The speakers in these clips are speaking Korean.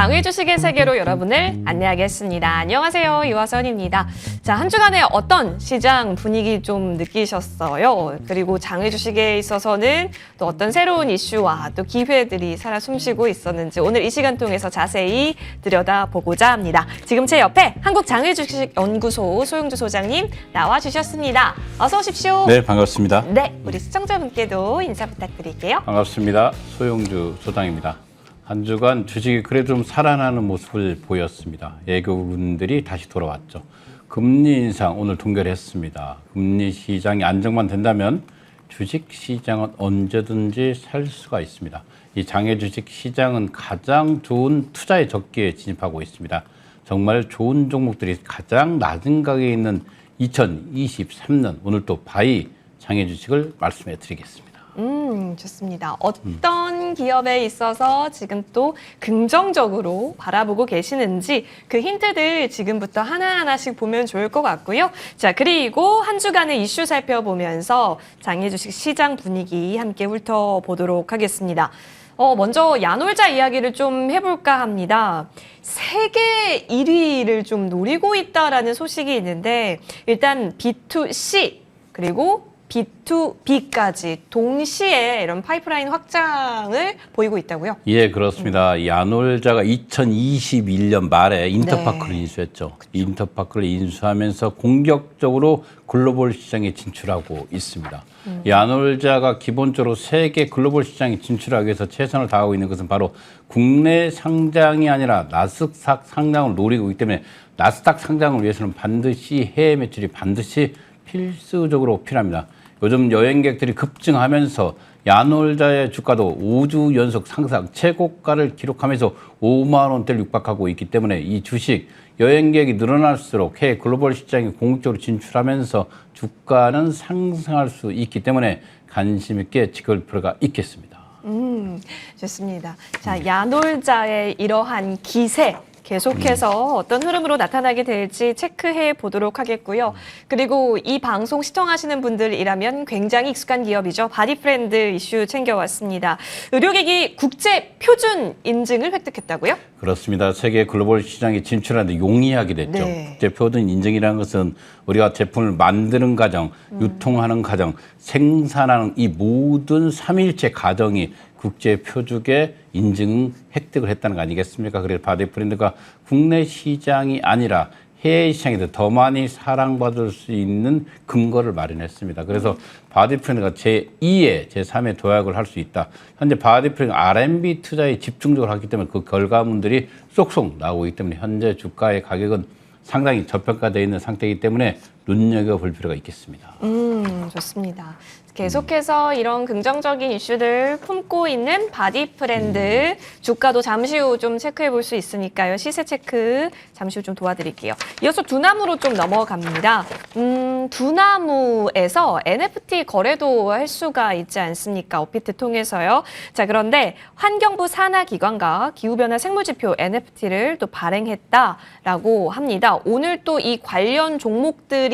장의 주식의 세계로 여러분을 안내하겠습니다. 안녕하세요. 유화선입니다. 자, 한 주간에 어떤 시장 분위기 좀 느끼셨어요? 그리고 장의 주식에 있어서는 또 어떤 새로운 이슈와 또 기회들이 살아 숨쉬고 있었는지 오늘 이 시간 통해서 자세히 들여다보고자 합니다. 지금 제 옆에 한국장의주식 연구소 소용주 소장님 나와 주셨습니다. 어서 오십시오. 네, 반갑습니다. 네, 우리 시청자분께도 인사 부탁드릴게요. 반갑습니다. 소용주 소장입니다. 한 주간 주식이 그래도 좀 살아나는 모습을 보였습니다. 예고분들이 다시 돌아왔죠. 금리 인상 오늘 동결했습니다. 금리 시장이 안정만 된다면 주식 시장은 언제든지 살 수가 있습니다. 이 장외 주식 시장은 가장 좋은 투자의 적기에 진입하고 있습니다. 정말 좋은 종목들이 가장 낮은 가격에 있는 2023년 오늘 또 바이 장외 주식을 말씀해 드리겠습니다. 음, 좋습니다. 어떤 기업에 있어서 지금 또 긍정적으로 바라보고 계시는지 그 힌트들 지금부터 하나하나씩 보면 좋을 것 같고요. 자, 그리고 한 주간의 이슈 살펴보면서 장애 주식 시장 분위기 함께 훑어보도록 하겠습니다. 어, 먼저 야놀자 이야기를 좀 해볼까 합니다. 세계 1위를 좀 노리고 있다라는 소식이 있는데 일단 B2C 그리고 B2B까지 동시에 이런 파이프라인 확장을 보이고 있다고요? 예, 그렇습니다. 이 아놀자가 2021년 말에 인터파크를 네. 인수했죠. 인터파크를 인수하면서 공격적으로 글로벌 시장에 진출하고 있습니다. 이 아놀자가 기본적으로 세계 글로벌 시장에 진출하기 위해서 최선을 다하고 있는 것은 바로 국내 상장이 아니라 나스닥 상장을 노리고 있기 때문에 나스닥 상장을 위해서는 반드시 해외 매출이 반드시 필수적으로 필요합니다. 요즘 여행객들이 급증하면서 야놀자의 주가도 5주 연속 상승 최고가를 기록하면서 5만 원대를 육박하고 있기 때문에 이 주식 여행객이 늘어날수록 해외 글로벌 시장에 공격적으로 진출하면서 주가는 상승할 수 있기 때문에 관심 있게 지킬 필요가 있겠습니다. 음, 좋습니다. 자, 야놀자의 이러한 기세. 계속해서 어떤 흐름으로 나타나게 될지 체크해 보도록 하겠고요. 그리고 이 방송 시청하시는 분들이라면 굉장히 익숙한 기업이죠. 바디프렌드 이슈 챙겨왔습니다. 의료기기 국제 표준 인증을 획득했다고요? 그렇습니다. 세계 글로벌 시장에 진출하는데 용이하게 됐죠. 네. 국제표준 인증이라는 것은 우리가 제품을 만드는 과정, 유통하는 과정, 생산하는 이 모든 삼일체 과정이 국제 표준의 인증 획득을 했다는 거 아니겠습니까? 그래서 바디프렌드가 국내 시장이 아니라 해외 시장에서 더 많이 사랑받을 수 있는 근거를 마련했습니다. 그래서 바디프렌드가 제2의, 제3의 도약을 할 수 있다. 현재 바디프렌드 R&B 투자에 집중적으로 하기 때문에 그 결과물들이 쏙쏙 나오고 있기 때문에 현재 주가의 가격은 상당히 저평가되어 있는 상태이기 때문에 눈여겨볼 필요가 있겠습니다. 음, 좋습니다. 계속해서 이런 긍정적인 이슈들 품고 있는 바디 프렌드 주가도 잠시 후 좀 체크해 볼 수 있으니까요. 시세 체크 잠시 후 좀 도와드릴게요. 이어서 두나무로 좀 넘어갑니다. 음, 두나무에서 NFT 거래도 할 수가 있지 않습니까? 오피트 통해서요. 자, 그런데 환경부 산하 기관과 기후변화 생물지표 NFT를 또 발행했다라고 합니다. 오늘 또 이 관련 종목들이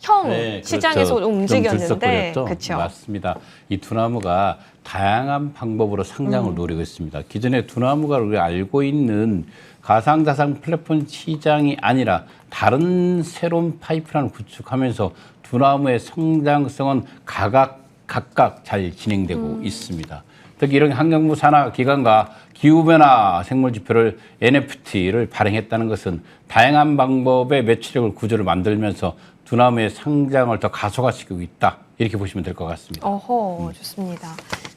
형 네, 시장에서 그렇죠. 좀 움직였는데? 그렇죠. 맞습니다. 이 두나무가 다양한 방법으로 상장을 노리고 있습니다. 기존에 두나무가 우리가 알고 있는 가상자산 플랫폼 시장이 아니라 다른 새로운 파이프라인을 구축하면서 두나무의 성장성은 각각 각각 잘 진행되고 있습니다. 특히 이런 환경부 산하 기관과 기후변화 생물 지표를 NFT를 발행했다는 것은 다양한 방법의 매출력을 구조를 만들면서 두나무의 상장을 더 가속화시키고 있다. 이렇게 보시면 될 것 같습니다. 어허, 좋습니다.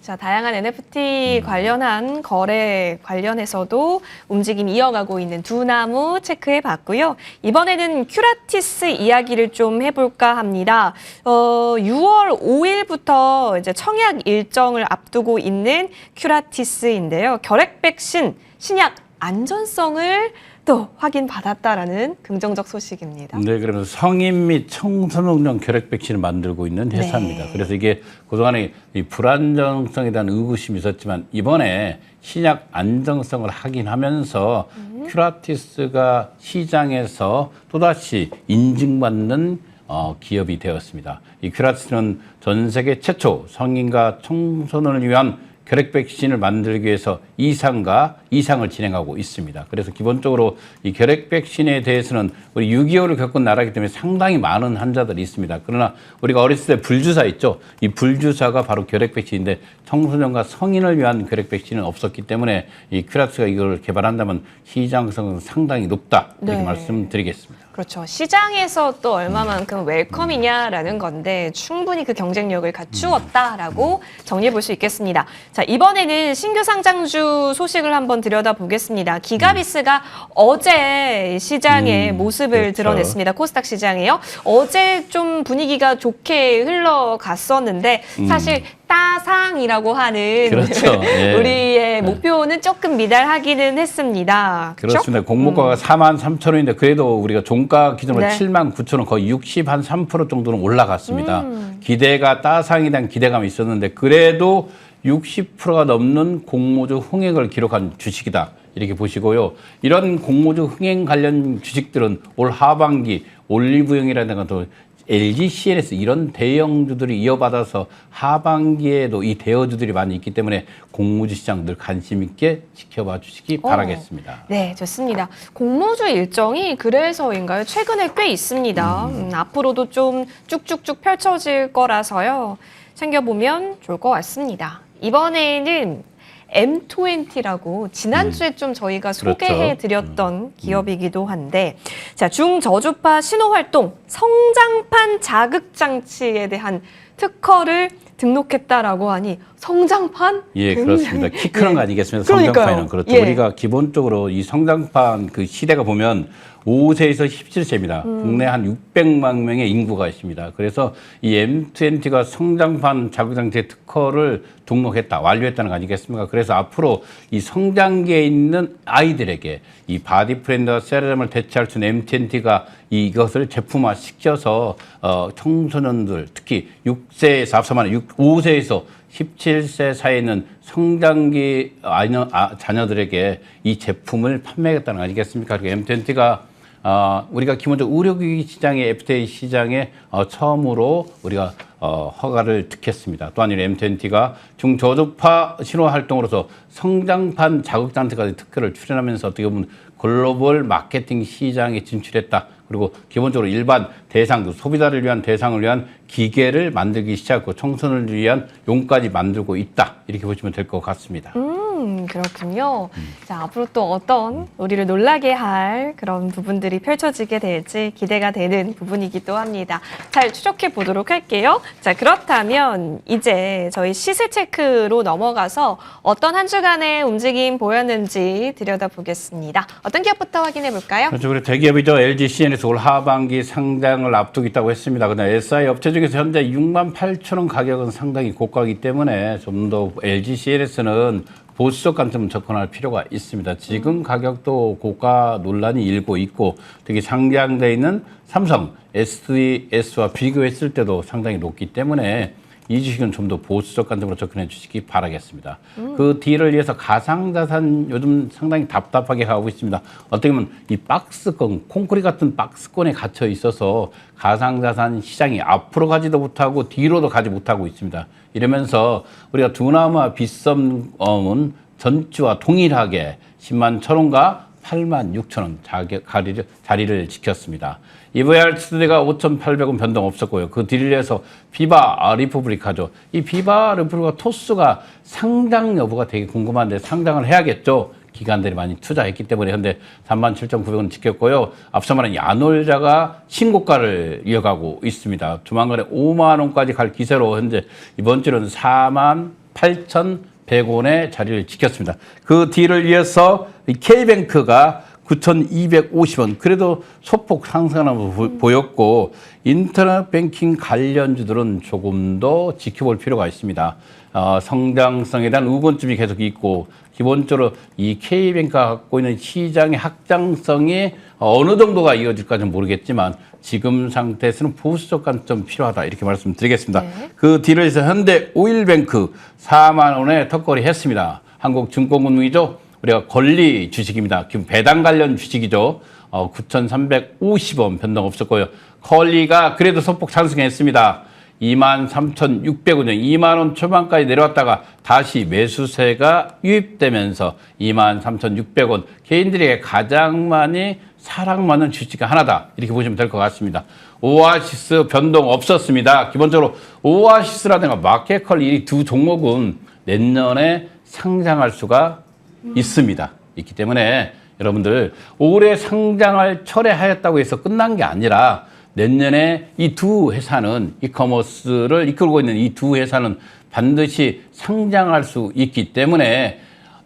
자, 다양한 NFT 관련한 거래 관련해서도 움직임 이어가고 있는 두나무 체크해 봤고요. 이번에는 큐라티스 이야기를 좀 해볼까 합니다. 어, 6월 5일부터 이제 청약 일정을 앞두고 있는 큐라티스인데요. 결핵 백신 신약 안전성을 또 확인 받았다라는 긍정적 소식입니다. 네, 그러면서 성인 및 청소년용 결핵 백신을 만들고 있는 회사입니다. 네. 그래서 이게 그동안에 이 불안정성에 대한 의구심이 있었지만 이번에 신약 안정성을 확인하면서 큐라티스가 시장에서 또다시 인증받는 어, 기업이 되었습니다. 이 큐라티스는 전 세계 최초 성인과 청소년을 위한 결핵 백신을 만들기 위해서 이상과 이상을 진행하고 있습니다. 그래서 기본적으로 이 결핵 백신에 대해서는 우리 6.25를 겪은 나라이기 때문에 상당히 많은 환자들이 있습니다. 그러나 우리가 어렸을 때 불주사 있죠. 이 불주사가 바로 결핵 백신인데 청소년과 성인을 위한 결핵 백신은 없었기 때문에 이 큐라스가 이걸 개발한다면 시장성은 상당히 높다 이렇게 네. 말씀드리겠습니다. 그렇죠. 시장에서 또 얼마만큼 웰컴이냐라는 건데 충분히 그 경쟁력을 갖추었다라고 정리해 볼 수 있겠습니다. 자, 이번에는 신규 상장주 소식을 한번 들여다보겠습니다. 기가비스가 어제 시장의 음, 모습을 그렇죠. 드러냈습니다. 코스닥 시장에요. 어제 좀 분위기가 좋게 흘러갔었는데 사실 따상이라고 하는 음. 그렇죠. 예. 우리의 목표는 조금 미달하기는 했습니다. 그렇죠? 그렇습니다. 공모가가 4만 3천 원인데 그래도 우리가 종가 기준으로 네. 7만 9천 원 거의 60한3% 정도는 올라갔습니다. 음. 기대가 따상에 대한 기대감이 있었는데 그래도 60%가 넘는 공모주 흥행을 기록한 주식이다. 이렇게 보시고요. 이런 공모주 흥행 관련 주식들은 올 하반기 올리브영이라든가 또 LG CNS 이런 대형주들이 이어받아서 하반기에도 이 대여주들이 많이 있기 때문에 공모주 시장 늘 관심 있게 지켜봐 주시기 어. 바라겠습니다. 네, 좋습니다. 공모주 일정이 그래서인가요? 최근에 꽤 있습니다. 음, 앞으로도 좀 쭉쭉쭉 펼쳐질 거라서요. 챙겨보면 좋을 것 같습니다. 이번에는 M20라고 지난주에 좀 저희가 그렇죠. 소개해 드렸던 기업이기도 한데, 자, 중저주파 신호 활동 성장판 자극 장치에 대한 특허를 등록했다라고 하니 성장판? 예, 굉장히- 그렇습니다. 키 크는 예. 거 아니겠습니까? 그러니까요. 성장판은 그렇죠. 예. 우리가 기본적으로 이 성장판 그 시대가 보면 5세에서 17세입니다. 음. 국내 한 600만 명의 인구가 있습니다. 그래서 이 M20가 성장판 자극장치 특허를 등록했다, 완료했다는 거 아니겠습니까? 그래서 앞으로 이 성장기에 있는 아이들에게 이 바디 프렌드와 세라름을 대체할 수 있는 M20가 이것을 제품화 시켜서 어, 청소년들 특히 6세에서 앞서만 6, 5세에서 17세 사이에 있는 성장기 아이너, 아, 자녀들에게 이 제품을 판매하겠다는 거 아니겠습니까? 그리고 M20가 어, 우리가 기본적으로 의료기기 시장의 FTA 시장에 어, 처음으로 우리가 어, 허가를 득했습니다. 또한 이 M20가 중저주파 신호 활동으로서 성장판 자극장치까지 특허를 출연하면서 어떻게 보면 글로벌 마케팅 시장에 진출했다. 그리고 기본적으로 일반 대상도 소비자를 위한 대상을 위한 기계를 만들기 시작하고 청소년을 위한 용까지 만들고 있다. 이렇게 보시면 될 것 같습니다. 음, 그렇군요. 자, 앞으로 또 어떤 우리를 놀라게 할 그런 부분들이 펼쳐지게 될지 기대가 되는 부분이기도 합니다. 잘 추적해 보도록 할게요. 자, 그렇다면 이제 저희 시세 체크로 넘어가서 어떤 한 주간의 움직임 보였는지 들여다보겠습니다. 어떤 기업부터 확인해 볼까요? 그렇죠. 그리고 대기업이죠. LG CN에서 올 하반기 상장을 앞두고 있다고 했습니다. 그러나 SI 업체 중에서 현재 6만 8천 원 가격은 상당히 고가이기 때문에 좀 더 LG CN에서는 보수적 관점 접근할 필요가 있습니다. 지금 가격도 고가 논란이 일고 있고 특히 상장돼 있는 삼성 SDS와 비교했을 때도 상당히 높기 때문에 이 주식은 좀 더 보수적 관점으로 접근해 주시기 바라겠습니다. 그 뒤를 위해서 가상자산 요즘 상당히 답답하게 가고 있습니다. 어떻게 보면 이 박스권, 콘크리트 같은 박스권에 갇혀 있어서 가상자산 시장이 앞으로 가지도 못하고 뒤로도 가지 못하고 있습니다. 이러면서 우리가 두나무와 빗썸은 전주와 동일하게 10만 천 원과 8만 6천 원 자격, 자리를, 자리를 지켰습니다. EVR 투데가 5,800원 변동 없었고요. 그 뒤를 위해서 비바 아, 리퍼블릭하죠. 이 비바 리퍼블릭 토스가 상장 여부가 되게 궁금한데 상장을 해야겠죠. 기관들이 많이 투자했기 때문에 현재 37,900원 지켰고요. 앞서 말한 야놀자가 신고가를 이어가고 있습니다. 조만간에 5만 원까지 갈 기세로 현재 이번 주는 4만 8,100원의 자리를 지켰습니다. 그 뒤를 위해서 이 K뱅크가 9,250원. 그래도 소폭 상승하는 모 보였고 인터넷 뱅킹 관련주들은 조금 더 지켜볼 필요가 있습니다. 어, 성장성에 대한 의문점이 계속 있고 기본적으로 이 K뱅크가 갖고 있는 시장의 확장성이 어느 정도가 이어질까지는 모르겠지만 지금 상태에서는 보수적 관점 필요하다 이렇게 말씀드리겠습니다. 네. 그 뒤를 해서 현대 오일뱅크 4만 원에 턱걸이 했습니다. 한국증권금융이죠. 우리가 권리 주식입니다. 지금 배당 관련 주식이죠. 어, 9,350원 변동 없었고요. 컬리가 그래도 소폭 상승했습니다. 23,600원, 2만 원 초반까지 내려왔다가 다시 매수세가 유입되면서 23,600원 개인들에게 가장 많이 사랑받는 주식이 하나다 이렇게 보시면 될 것 같습니다. 오아시스 변동 없었습니다. 기본적으로 오아시스라든가 마켓컬 이 두 종목은 내년에 상장할 수가 있습니다. 있기 때문에 여러분들 올해 상장을 철회하였다고 해서 끝난 게 아니라 내년에 이 두 회사는 이커머스를 이끌고 있는 이 두 회사는 반드시 상장할 수 있기 때문에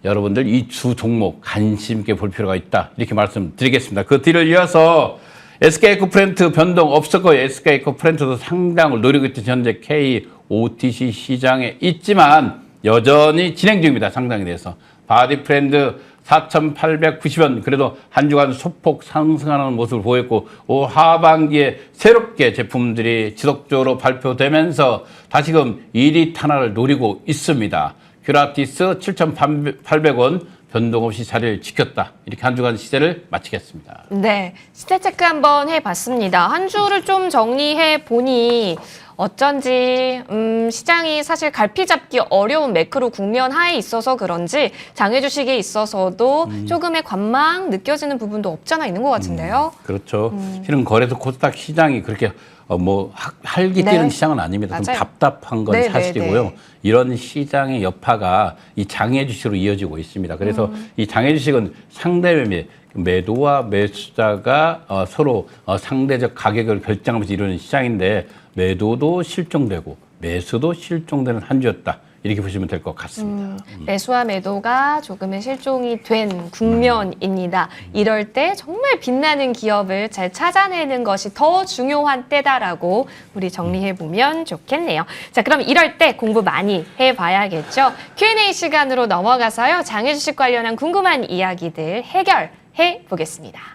여러분들 이 두 종목 관심 있게 볼 필요가 있다 이렇게 말씀드리겠습니다. 그 뒤를 이어서 SK에코프렌트 변동 없을 거예요. SK에코프렌트도 상장을 노리고 있듯이 현재 K OTC 시장에 있지만 여전히 진행 중입니다. 상장에 대해서 바디 프렌드 4,890원 그래도 한 주간 소폭 상승하는 모습을 보였고 올 하반기에 새롭게 제품들이 지속적으로 발표되면서 다시금 1위 탄화를 노리고 있습니다. 큐라티스 7,800원 변동 없이 자리를 지켰다. 이렇게 한 주간 시세를 마치겠습니다. 네, 시세 체크 한번 해봤습니다. 한 주를 좀 정리해 보니 어쩐지 음, 시장이 사실 갈피 잡기 어려운 매크로 국면 하에 있어서 그런지 장외 주식에 있어서도 조금의 관망 느껴지는 부분도 없잖아 있는 것 같은데요. 그렇죠. 실은 거래소 코스닥 시장이 그렇게 어, 뭐 하- 활기 뛰는 네. 시장은 아닙니다. 좀 맞아요. 답답한 건 네, 네, 사실이고요. 네. 이런 시장의 여파가 이 장애 주식으로 이어지고 있습니다. 그래서 음. 이 장애 주식은 상대 매매 매도와 매수자가 어, 서로 어, 상대적 가격을 결정하면서 이루는 시장인데 매도도 실종되고 매수도 실종되는 한 주였다. 이렇게 보시면 될 것 같습니다. 매수와 매도가 조금의 실종이 된 국면입니다. 이럴 때 정말 빛나는 기업을 잘 찾아내는 것이 더 중요한 때다라고 우리 정리해 보면 좋겠네요. 자, 그럼 이럴 때 공부 많이 해 봐야겠죠. Q&A 시간으로 넘어가서요. 장애 주식 관련한 궁금한 이야기들 해결해 보겠습니다.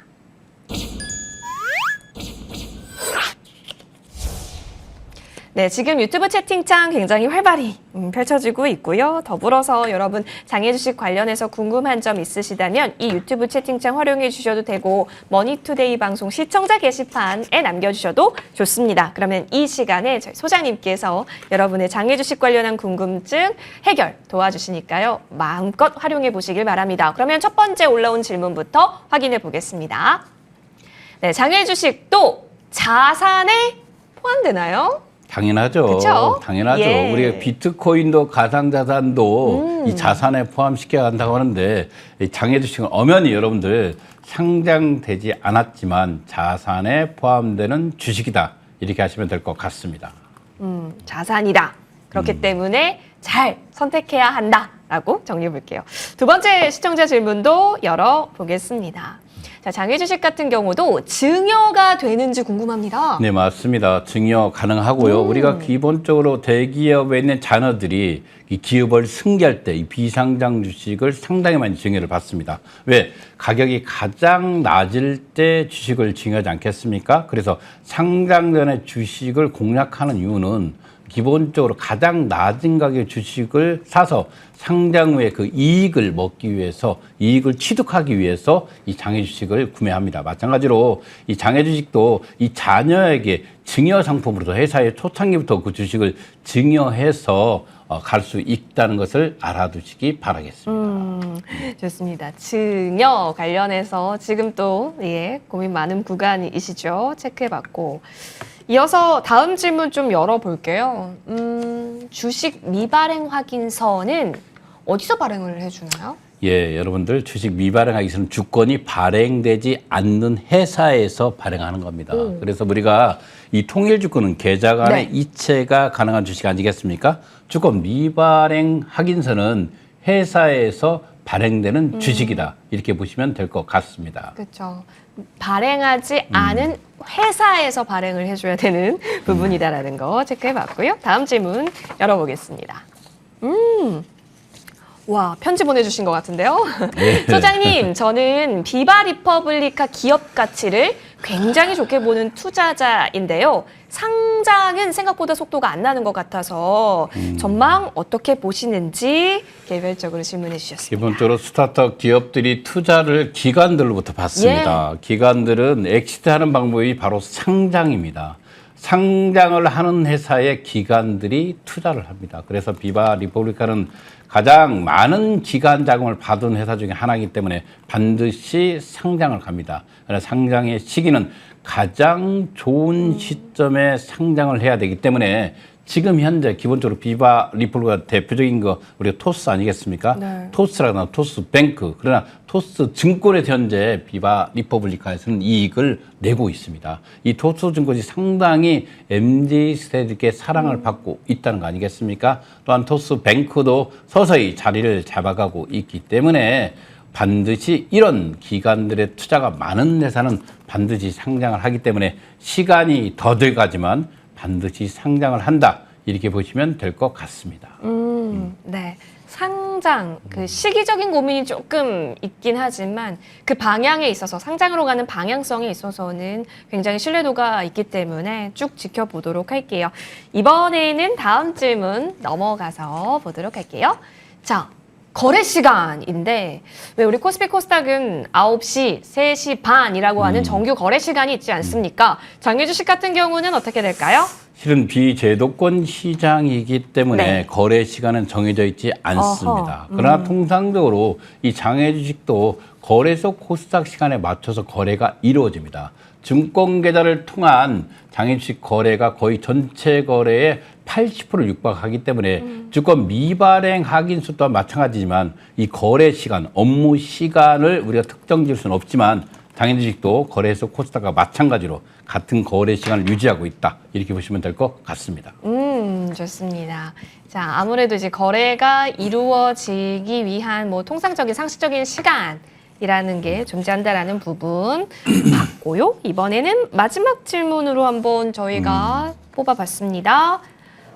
네, 지금 유튜브 채팅창 굉장히 활발히 음, 펼쳐지고 있고요. 더불어서 여러분 장애 주식 관련해서 궁금한 점 있으시다면 이 유튜브 채팅창 활용해 주셔도 되고 머니투데이 방송 시청자 게시판에 남겨주셔도 좋습니다. 그러면 이 시간에 저희 소장님께서 여러분의 장애 주식 관련한 궁금증 해결 도와주시니까요. 마음껏 활용해 보시길 바랍니다. 그러면 첫 번째 올라온 질문부터 확인해 보겠습니다. 네, 장애 주식도 자산에 포함되나요? 당연하죠. 그쵸? 당연하죠. 예. 음. 우리가 비트코인도 가상자산도 이 자산에 포함시켜야 한다고 하는데 이 장애주식은 엄연히 여러분들 상장되지 않았지만 자산에 포함되는 주식이다. 이렇게 하시면 될 것 같습니다. 음, 자산이다. 그렇기 때문에 잘 선택해야 한다라고 정리해 볼게요. 두 번째 시청자 질문도 열어 보겠습니다. 자, 장외 주식 같은 경우도 증여가 되는지 궁금합니다. 네, 맞습니다. 증여 가능하고요. 음. 우리가 기본적으로 대기업에 있는 자녀들이 이 기업을 승계할 때 이 비상장 주식을 상당히 많이 증여를 받습니다. 왜? 가격이 가장 낮을 때 주식을 증여하지 않겠습니까? 그래서 상장 전에 주식을 공략하는 이유는 기본적으로 가장 낮은 가격의 주식을 사서 상장 후에 그 이익을 먹기 위해서 이익을 취득하기 위해서 이 장외 주식을 구매합니다. 마찬가지로 이 장외 주식도 이 자녀에게 증여 상품으로서 회사의 초창기부터 그 주식을 증여해서 어, 갈 수 있다는 것을 알아두시기 바라겠습니다. 음, 좋습니다. 증여 관련해서 지금 또 예, 고민 많은 구간이시죠. 체크해봤고. 이어서 다음 질문 좀 열어볼게요. 음, 주식 미발행 확인서는 어디서 발행을 해주나요? 예, 여러분들 주식 미발행하기 위해서는 주권이 발행되지 않는 회사에서 발행하는 겁니다. 그래서 우리가 이 통일 주권은 계좌 간의 네. 이체가 가능한 주식 아니겠습니까? 주권 미발행 확인서는 회사에서 발행되는 주식이다. 이렇게 보시면 될 것 같습니다. 그렇죠. 발행하지 않은 회사에서 발행을 해줘야 되는 부분이다라는 거 체크해 봤고요. 다음 질문 열어보겠습니다. 음, 와 편지 보내주신 것 같은데요. 소장님, 저는 비바 리퍼블리카 기업 가치를 굉장히 좋게 보는 투자자인데요. 상장은 생각보다 속도가 안 나는 것 같아서 전망 어떻게 보시는지 개별적으로 질문해 주셨습니다. 기본적으로 스타트업 기업들이 투자를 기관들로부터 받습니다. 기관들은 엑시트하는 방법이 바로 상장입니다. 상장을 하는 회사의 기관들이 투자를 합니다. 그래서 비바 리퍼블리카는 가장 많은 기관 자금을 받은 회사 중에 하나이기 때문에 반드시 상장을 갑니다. 상장의 시기는 가장 좋은 시점에 상장을 해야 되기 때문에 지금 현재 기본적으로 비바 리플가 대표적인 거 우리가 토스 아니겠습니까? 네. 토스라거나 토스 뱅크 그러나 토스 증권에서 현재 비바 리퍼블리카에서는 이익을 내고 있습니다. 이 토스 증권이 상당히 MZ 세대들께 사랑을 받고 있다는 거 아니겠습니까? 또한 토스 뱅크도 서서히 자리를 잡아가고 있기 때문에 반드시 이런 기관들의 투자가 많은 회사는 반드시 상장을 하기 때문에 시간이 더 들가지만 반드시 상장을 한다 이렇게 보시면 될 것 같습니다. 음, 네. 상장, 그 시기적인 고민이 조금 있긴 하지만 그 방향에 있어서 상장으로 가는 방향성에 있어서는 굉장히 신뢰도가 있기 때문에 쭉 지켜보도록 할게요. 이번에는 다음 질문 넘어가서 보도록 할게요. 자, 거래 시간인데 왜 우리 코스피 코스닥은 9시, 3시 반이라고 하는 정규 거래 시간이 있지 않습니까? 장유 주식 같은 경우는 어떻게 될까요? 실은 비제도권 시장이기 때문에 네. 거래 시간은 정해져 있지 않습니다. 그러나 통상적으로 이 장외 주식도 거래소 코스닥 시간에 맞춰서 거래가 이루어집니다. 증권 계좌를 통한 장외 주식 거래가 거의 전체 거래의 80%를 육박하기 때문에 주권 미발행 확인수 또한 마찬가지지만 이 거래 시간, 업무 시간을 우리가 특정 지을 수는 없지만 장외 주식도 거래소 코스닥과 마찬가지로 같은 거래 시간을 유지하고 있다. 이렇게 보시면 될 것 같습니다. 음, 좋습니다. 자, 아무래도 이제 거래가 이루어지기 위한 뭐 통상적인 상식적인 시간 이라는 게 존재한다라는 부분 봤고요. 이번에는 마지막 질문으로 한번 저희가 뽑아봤습니다.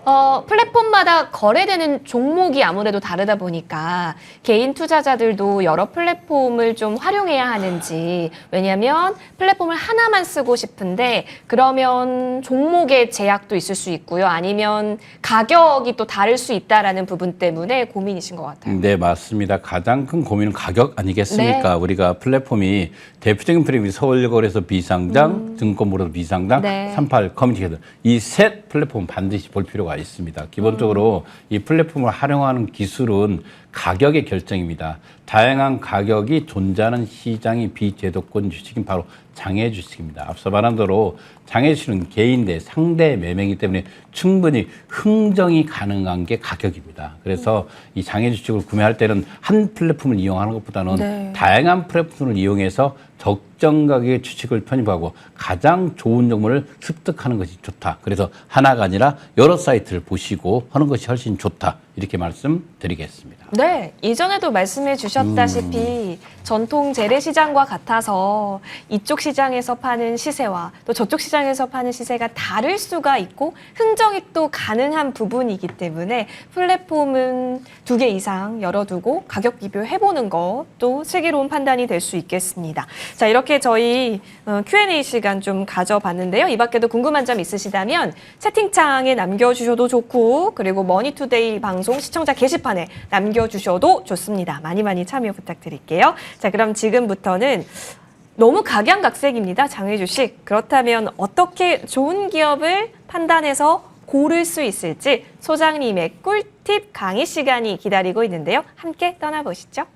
어, 플랫폼마다 거래되는 종목이 아무래도 다르다 보니까 개인 투자자들도 여러 플랫폼을 좀 활용해야 하는지 왜냐하면 플랫폼을 하나만 쓰고 싶은데 그러면 종목의 제약도 있을 수 있고요 아니면 가격이 또 다를 수 있다라는 부분 때문에 고민이신 것 같아요. 네, 맞습니다. 가장 큰 고민은 가격 아니겠습니까? 네. 우리가 플랫폼이 대표적인 플랫폼이 서울거래소 비상장, 증권보로 비상장, 네. 38 커뮤니케이션 이 셋 플랫폼 반드시 볼 필요가 있습니다. 기본적으로 이 플랫폼을 활용하는 기술은 가격의 결정입니다. 다양한 가격이 존재하는 시장이 비제도권 주식인 바로 장애 주식입니다. 앞서 말한 대로 장애 주식은 개인 대 상대 매매이기 때문에 충분히 흥정이 가능한 게 가격입니다. 그래서 이 장애 주식을 구매할 때는 한 플랫폼을 이용하는 것보다는 네. 다양한 플랫폼을 이용해서 적정 가격의 주식을 편입하고 가장 좋은 종목을 습득하는 것이 좋다. 그래서 하나가 아니라 여러 사이트를 보시고 하는 것이 훨씬 좋다. 이렇게 말씀드리겠습니다. 네, 이전에도 말씀해 주셨다시피 음. 전통 재래시장과 같아서 이쪽 시장에서 파는 시세와 또 저쪽 시장에서 파는 시세가 다를 수가 있고 흥정익도 가능한 부분이기 때문에 플랫폼은 두 개 이상 열어두고 가격 비교해보는 것도 슬기로운 판단이 될 수 있겠습니다. 자, 이렇게 저희 어, Q&A 시간 좀 가져봤는데요. 이 밖에도 궁금한 점 있으시다면 채팅창에 남겨주셔도 좋고 그리고 머니투데이 방송 시청자 게시판에 남겨주셔도 좋습니다. 많이 많이 참여 부탁드릴게요. 자, 그럼 지금부터는 너무 각양각색입니다. 장외 주식. 그렇다면 어떻게 좋은 기업을 판단해서 고를 수 있을지 소장님의 꿀팁 강의 시간이 기다리고 있는데요. 함께 떠나보시죠.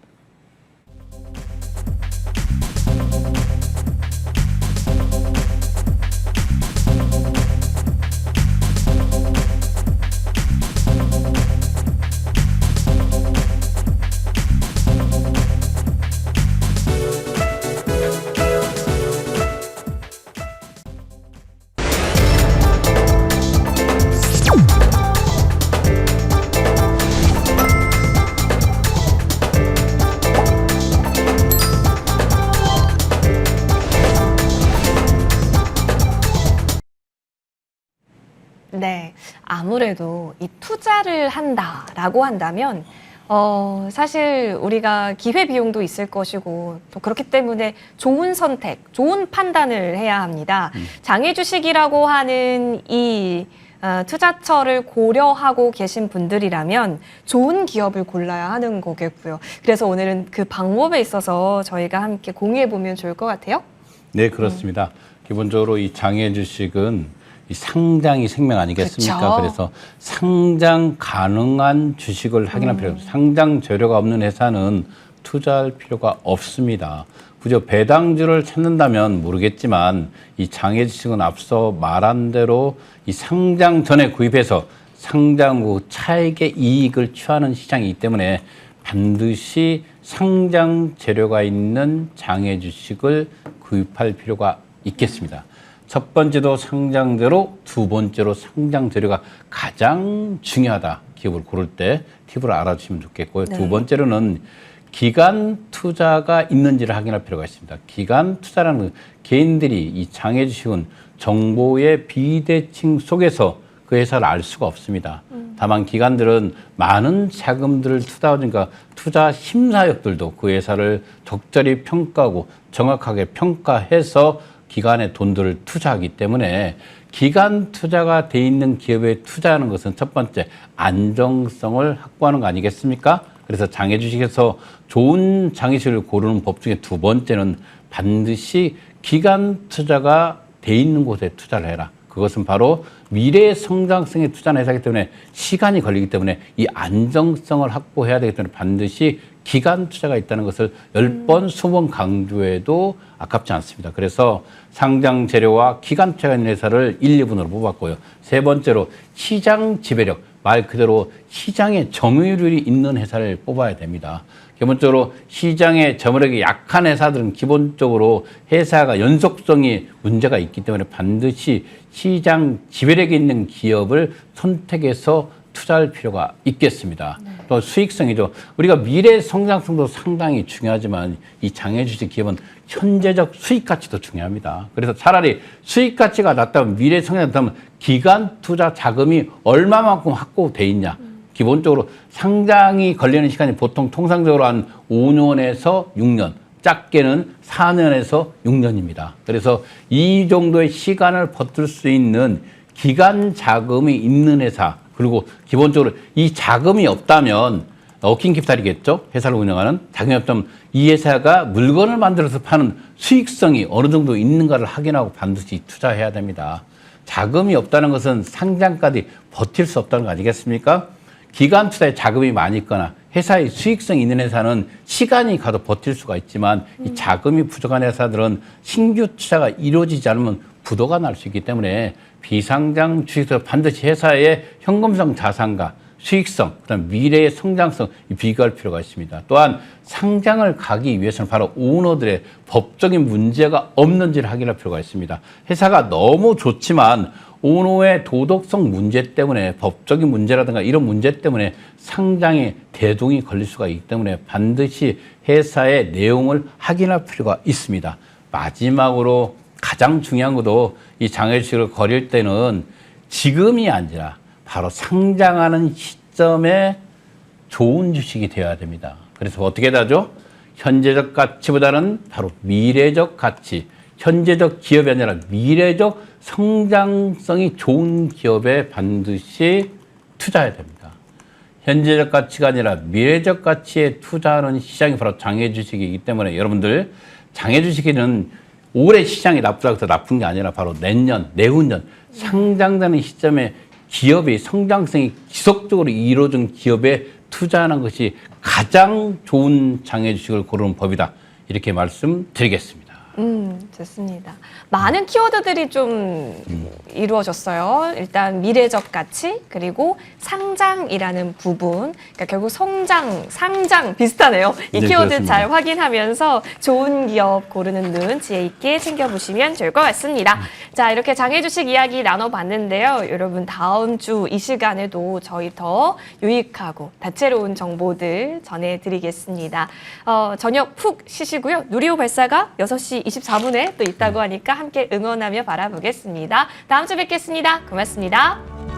아무래도 이 투자를 한다라고 한다면 어, 사실 우리가 기회 비용도 있을 것이고 또 그렇기 때문에 좋은 선택, 좋은 판단을 해야 합니다. 장애 주식이라고 하는 이 어, 투자처를 고려하고 계신 분들이라면 좋은 기업을 골라야 하는 거겠고요. 그래서 오늘은 그 방법에 있어서 저희가 함께 공유해 보면 좋을 것 같아요. 네, 그렇습니다. 기본적으로 이 장애 주식은 이 상장이 생명 아니겠습니까? 그쵸. 그래서 상장 가능한 주식을 확인할 필요가 없습니다. 상장 재료가 없는 회사는 투자할 필요가 없습니다. 그저 배당주를 찾는다면 모르겠지만 이 장애 주식은 앞서 말한 대로 이 상장 전에 구입해서 상장 후 차익의 이익을 취하는 시장이기 때문에 반드시 상장 재료가 있는 장애 주식을 구입할 필요가 있겠습니다. 첫 번째로 상장 재료, 두 번째로 상장 재료가 가장 중요하다. 기업을 고를 때 팁을 알아주시면 좋겠고요. 네. 두 번째로는 기간 투자가 있는지를 확인할 필요가 있습니다. 기간 투자라는 건 개인들이 이 장애 주식은 정보의 비대칭 속에서 그 회사를 알 수가 없습니다. 다만 기관들은 많은 자금들을 투자하니까 투자 심사역들도 그 회사를 적절히 평가하고 정확하게 평가해서 기관의 돈들을 투자하기 때문에 기간 투자가 돼 있는 기업에 투자하는 것은 첫 번째 안정성을 확보하는 거 아니겠습니까? 그래서 장애 주식에서 좋은 장애 주식을 고르는 법 중에 두 번째는 반드시 기간 투자가 돼 있는 곳에 투자를 해라. 그것은 바로 미래 성장성에 투자하는 회사이기 때문에 시간이 걸리기 때문에 이 안정성을 확보해야 되기 때문에 반드시 기간 투자가 있다는 것을 열번 수번 강조해도 아깝지 않습니다. 그래서 상장 재료와 기간 투자가 있는 회사를 1, 2분으로 뽑았고요. 세 번째로 시장 지배력, 말 그대로 시장의 점유율이 있는 회사를 뽑아야 됩니다. 기본적으로 시장의 점유력이 약한 회사들은 기본적으로 회사가 연속성이 문제가 있기 때문에 반드시 시장 지배력이 있는 기업을 선택해서 투자할 필요가 있겠습니다. 또 수익성이죠. 우리가 미래 성장성도 상당히 중요하지만 이 장애 주식 기업은 현재적 수익 가치도 중요합니다. 그래서 차라리 수익 가치가 낮다면 미래 성장하면 기간 투자 자금이 얼마만큼 확보돼 있냐. 기본적으로 상장이 걸리는 시간이 보통 통상적으로 한 5년에서 6년, 작게는 4년에서 6년입니다. 그래서 이 정도의 시간을 버틸 수 있는 기간 자금이 있는 회사, 그리고 기본적으로 이 자금이 없다면 워킹 캐피탈이겠죠. 회사를 운영하는 자금이 없다면 이 회사가 물건을 만들어서 파는 수익성이 어느 정도 있는가를 확인하고 반드시 투자해야 됩니다. 자금이 없다는 것은 상장까지 버틸 수 없다는 거 아니겠습니까? 기간 투자에 자금이 많이 있거나 회사의 수익성이 있는 회사는 시간이 가도 버틸 수가 있지만 이 자금이 부족한 회사들은 신규 투자가 이루어지지 않으면 부도가 날 수 있기 때문에 비상장 주식에서 반드시 회사의 현금성 자산과 수익성, 그다음 미래의 성장성 이 비교할 필요가 있습니다. 또한 상장을 가기 위해서는 바로 오너들의 법적인 문제가 없는지를 확인할 필요가 있습니다. 회사가 너무 좋지만 오너의 도덕성 문제 때문에 법적인 문제라든가 이런 문제 때문에 상장에 대동이 걸릴 수가 있기 때문에 반드시 회사의 내용을 확인할 필요가 있습니다. 마지막으로 가장 중요한 것도 이 장애주식을 거릴 때는 지금이 아니라 바로 상장하는 시점에 좋은 주식이 되어야 됩니다. 그래서 어떻게 다죠? 현재적 가치보다는 바로 미래적 가치, 현재적 기업이 아니라 미래적 성장성이 좋은 기업에 반드시 투자해야 됩니다. 현재적 가치가 아니라 미래적 가치에 투자하는 시장이 바로 장애 주식이기 때문에 여러분들 장애 주식에는 올해 시장이 나쁘다고 해서 나쁜 게 아니라 바로 내년, 내후년 상장되는 시점에 기업의 성장성이 지속적으로 이루어진 기업에 투자하는 것이 가장 좋은 장애 주식을 고르는 법이다. 이렇게 말씀드리겠습니다. 음, 좋습니다. 많은 키워드들이 좀 이루어졌어요. 일단 미래적 가치, 그리고 상장이라는 부분. 그러니까 결국 성장, 상장 비슷하네요. 이 네, 키워드 그렇습니다. 잘 확인하면서 좋은 기업 고르는 눈 지혜 있게 챙겨보시면 좋을 것 같습니다. 자, 이렇게 장애 주식 이야기 나눠봤는데요. 여러분, 다음 주 이 시간에도 저희 더 유익하고 다채로운 정보들 전해드리겠습니다. 어, 저녁 푹 쉬시고요. 누리호 발사가 6시 24분에 또 있다고 하니까 함께 응원하며 바라보겠습니다. 다음 주 뵙겠습니다. 고맙습니다.